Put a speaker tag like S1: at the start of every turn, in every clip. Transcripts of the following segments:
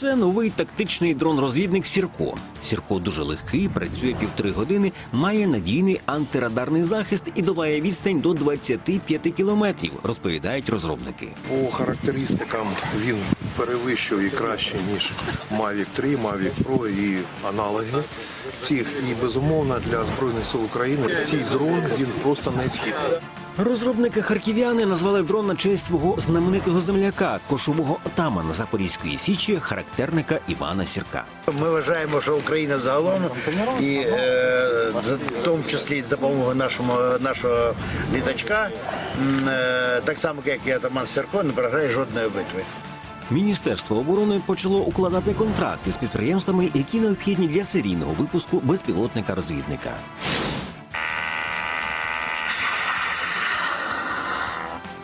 S1: це новий тактичний дрон-розвідник Сірко. Сірко дуже легкий, працює півтори години, має надійний антирадарний захист і долає відстань до 25 кілометрів, розповідають розробники.
S2: По характеристикам він перевищує і краще, ніж Mavic 3, Mavic Pro і аналоги цих. І безумовно для Збройних сил України цей дрон він просто необхідний.
S1: Розробники харків'яни назвали дрон на честь свого знаменитого земляка, кошового отамана Запорізької січі, характерника Івана Сірка.
S3: Ми вважаємо, що Україна загалом, і е, в тому числі з допомогою нашого, нашого літачка, е, так само як і атаман Сірко, не програє жодної битви.
S1: Міністерство оборони почало укладати контракти з підприємствами, які необхідні для серійного випуску безпілотника-розвідника.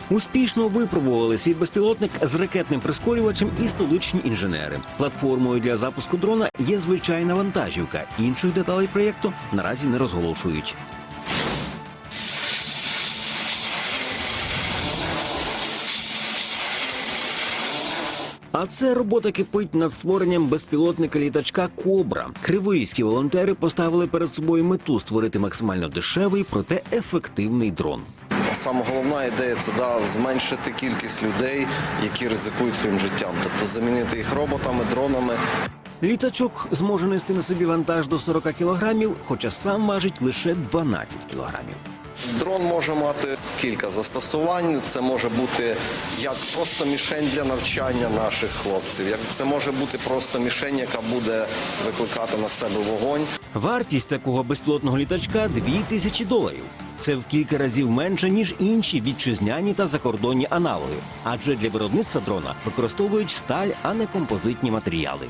S1: Успішно випробували свій безпілотник з ракетним прискорювачем і столичні інженери. Платформою для запуску дрона є звичайна вантажівка. Інших деталей проєкту наразі не розголошують. А це робота кипить над створенням безпілотника літачка Кобра. Кривийські волонтери поставили перед собою мету створити максимально дешевий, проте ефективний дрон.
S4: Саме головна ідея це да, зменшити кількість людей, які ризикують своїм життям, тобто замінити їх роботами, дронами.
S1: Літачок зможе нести на собі вантаж до 40 кілограмів, хоча сам важить лише 12 кілограмів.
S4: Дрон може мати кілька застосувань. Це може бути як просто мішень для навчання наших хлопців, як це може бути просто мішень, яка буде викликати на себе вогонь.
S1: Вартість такого безпілотного літачка 2 тисячі доларів. Це в кілька разів менше ніж інші вітчизняні та закордонні аналоги, адже для виробництва дрона використовують сталь, а не композитні матеріали.